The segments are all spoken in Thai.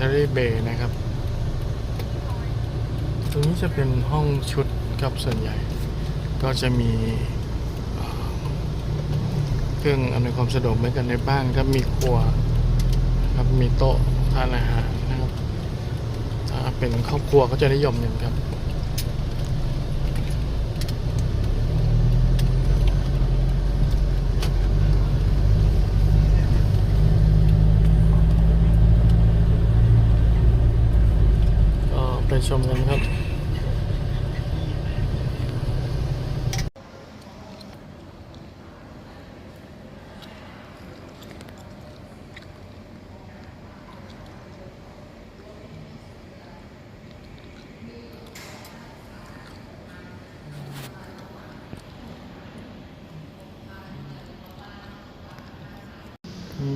ทรีเบย์นะครับ ตรงนี้จะเป็นห้องชุดครับส่วนใหญ่ ก็จะมีเครื่องอำนวยความสะดวกเหมือนกันในบ้านก็มีครัวครับมีโต๊ะทานอาหารนะครับ ถ้าเป็นครอบครัวก็จะนิยมอย่างครับ ชมกันครับ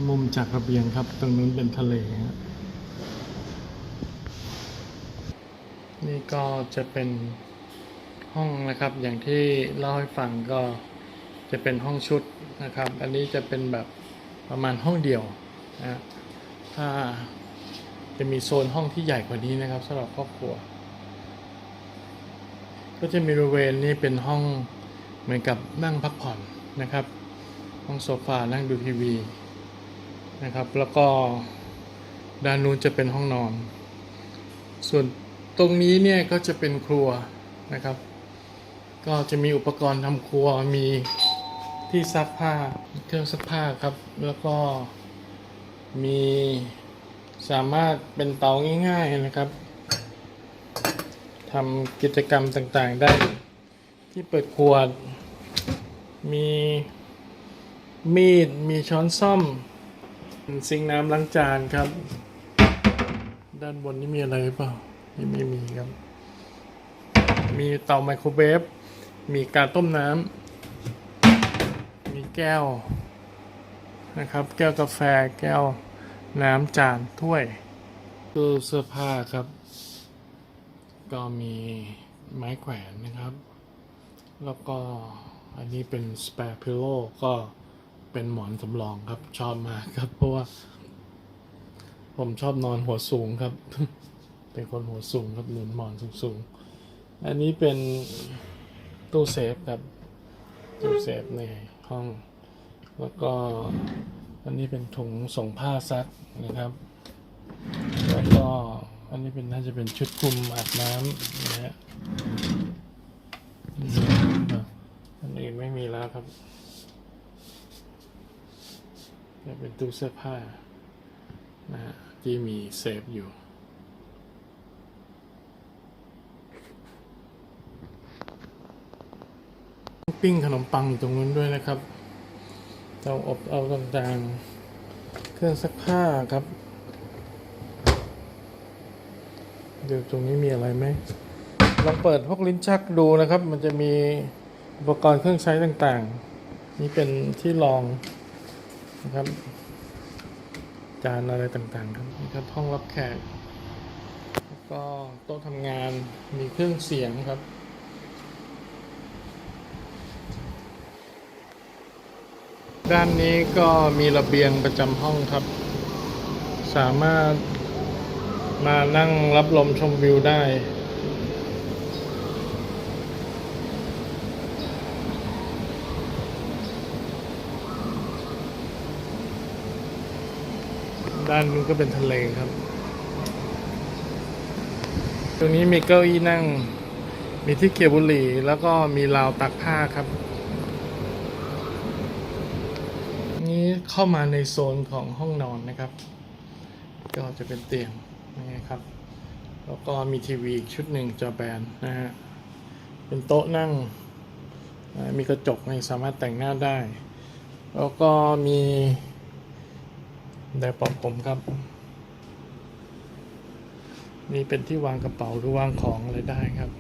มุมจากระเบียงครับ ตรงนู้นเป็นทะเลฮะ นี่ก็จะเป็นห้องนะครับ อย่างที่เล่าให้ฟังก็จะเป็นห้องชุดนะครับ อันนี้จะเป็นแบบประมาณห้องเดียวนะถ้าจะมีโซนห้องที่ใหญ่กว่านี้นะครับสำหรับครอบครัว ก็จะมีบริเวณนี้เป็นห้องเหมือนกับนั่งพักผ่อนนะครับ ห้องโซฟานั่งดูทีวีนะครับ แล้วก็ด้านนู้นจะเป็นห้องนอน ส่วน ตรงนี้เนี่ยก็จะเป็นครัวนะครับ ก็จะมีอุปกรณ์ทำครัวมีที่ซักผ้าเครื่องซักผ้าครับ แล้วก็มีสามารถเป็นเตาง่ายๆนะครับทำกิจกรรมต่างๆได้ ที่เปิดขวด มีมีด มีช้อนซ่อม ซิงน้ำล้างจานครับ ด้านบนนี่มีอะไรหรือเปล่า นี่ไม่มีครับ มีเตาไมโครเวฟ มีการต้มน้ำ มีแก้วนะครับ แก้วกาแฟ แก้วน้ำจานถ้วยตู้เสื้อผ้าครับ ก็มีไม้แขวนนะครับ แล้วก็อันนี้เป็น spare pillow ก็เป็นหมอนสำรองครับ ชอบมากครับ เพราะว่า ผมชอบนอนหัวสูงครับ เป็นคนหัวสูงครับหนุนหมอนสูงๆ อันนี้เป็นตู้เซฟครับตู้เซฟในห้อง แล้วก็อันนี้เป็นถุงส่งผ้าซักนะครับ แล้วก็อันนี้เป็นน่าจะเป็นชุดคลุมอาบน้ำนะฮะอันอื่นไม่มีแล้วครับจะเป็นตู้เสื้อผ้านะฮะที่มีเซฟอยู่ ปิ้งขนมปังอยู่ตรงนู้นด้วยนะครับเตาอบเอาต่างๆ เครื่องซักผ้าครับ เดี๋ยวตรงนี้มีอะไรไหมลองเปิดพวกลิ้นชักดูนะครับ มันจะมีอุปกรณ์เครื่องใช้ต่างๆ นี่เป็นที่รองนะครับ จานอะไรต่างๆครับนี่ครับห้องรับแขก แล้วก็โต๊ะทำงานมีเครื่องเสียงครับ ด้านนี้ก็มีระเบียงประจำห้องครับ สามารถมานั่งรับลมชมวิวได้ด้านนู้นก็เป็นทะเลครับ ตรงนี้มีเก้าอี้นั่ง มีที่เก็บบุหรี่ แล้วก็มีราวตักผ้าครับ นี้ เข้ามาในโซนของห้องนอนนะครับ ก็จะเป็นเตียงนะครับ แล้วก็มีทีวีชุดหนึ่งจอแบนนะฮะ เป็นโต๊ะนั่ง มีกระจกให้สามารถแต่งหน้าได้ แล้วก็มีไดร์ปอบผมครับ นี่เป็นที่วางกระเป๋าหรือวางของอะไรได้ครับ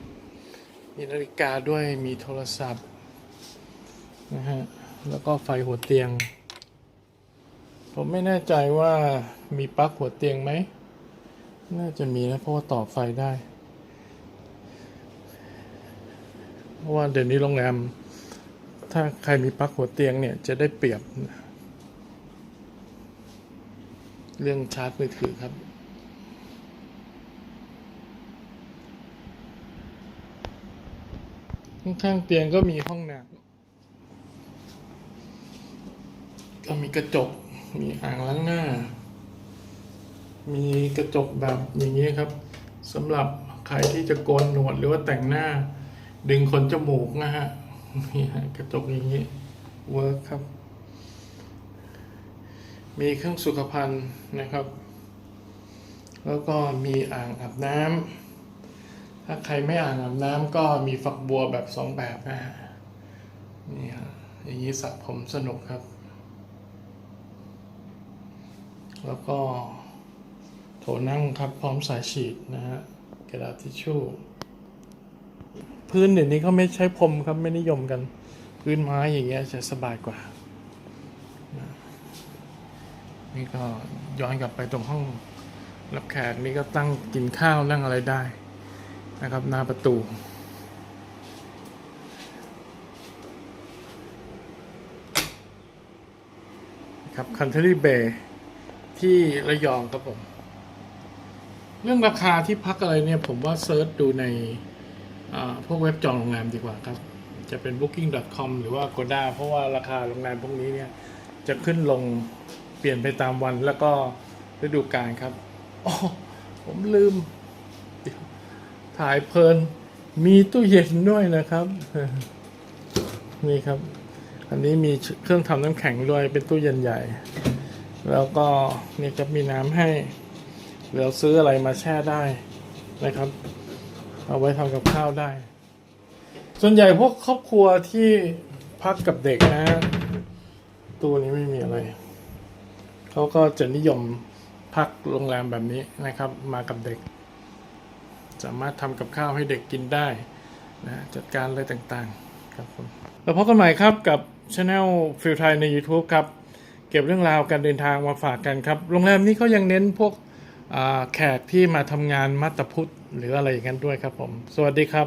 มีนาฬิกาด้วยมีโทรศัพท์นะฮะแล้วก็ไฟหัวเตียง ผมไม่แน่ใจว่ามีปลั๊กหัวเตียงไหม น่าจะมีนะเพราะว่าต่อไฟได้ เพราะว่าเดี๋ยวนี้โรงแรม ถ้าใครมีปลั๊กหัวเตียงเนี่ยจะได้เปรียบ เรื่องชาร์จมือถือครับข้างเตียงก็มีห้องน้ำก็มีกระจก มีอ่างล้างหน้า มีกระจกแบบอย่างนี้ครับสำหรับใครที่จะโกนหนวดหรือว่าแต่งหน้า ดึงขนจมูกนะฮะนี่ฮะกระจกอย่างนี้เวิร์คครับ มีเครื่องสุขภัณฑ์นะครับ แล้วก็มีอ่างอาบน้ำถ้าใครไม่อ่างอาบน้ำก็มีฝักบัวแบบสองแบบนะฮะนี่ฮะอย่างนี้สระผมสนุกครับ แล้วก็โถนั่งครับพร้อมสายฉีดนะฮะกระดาษทิชชู่ พื้นเดี๋ยวนี้เขาไม่ใช้พรมครับไม่นิยมกัน พื้นไม้อย่างเงี้ยจะสบายกว่า นี่ก็ย้อนกลับไปตรงห้องรับแขกนี่ก็ตั้งกินข้าวนั่งอะไรได้นะครับหน้าประตูครับคัน ที่ระยองครับผม เรื่องราคาที่พักอะไรเนี่ย ผมว่าเซิร์ชดูในพวกเว็บจองโรงแรมดีกว่าครับ จะเป็น booking.com หรือว่า Agoda เพราะว่าราคาโรงแรมพวกนี้เนี่ย จะขึ้นลงเปลี่ยนไปตามวันแล้วก็ฤดูกาลครับอ๋อผมลืม ถ่ายเพลิน มีตู้เย็นด้วยนะครับ นี่ครับ อันนี้มีเครื่องทำน้ำแข็งด้วยเป็นตู้เย็นใหญ่ แล้วก็นี่จะมีน้ำให้เราซื้ออะไรมาแช่ได้นะครับ เอาไว้ทำกับข้าวได้ ส่วนใหญ่พวกครอบครัวที่พักกับเด็กนะตู้นี้ไม่มีอะไร เขาก็จะนิยมพักโรงแรมแบบนี้นะครับ มากับเด็ก สามารถทำกับข้าวให้เด็กกินได้นะจัดการอะไรต่างๆ ครับผมแล้วพบกันใหม่ครับกับช anel ฟิลไทยใน YouTube ครับ ก็บเรื่องราวการเดินทางมาฝากกันครับ โรงแรมนี้เขายังเน้นพวกแขกที่มาทำงานมัตตพุทธหรืออะไรอย่างนั้นด้วยครับผม สวัสดีครับ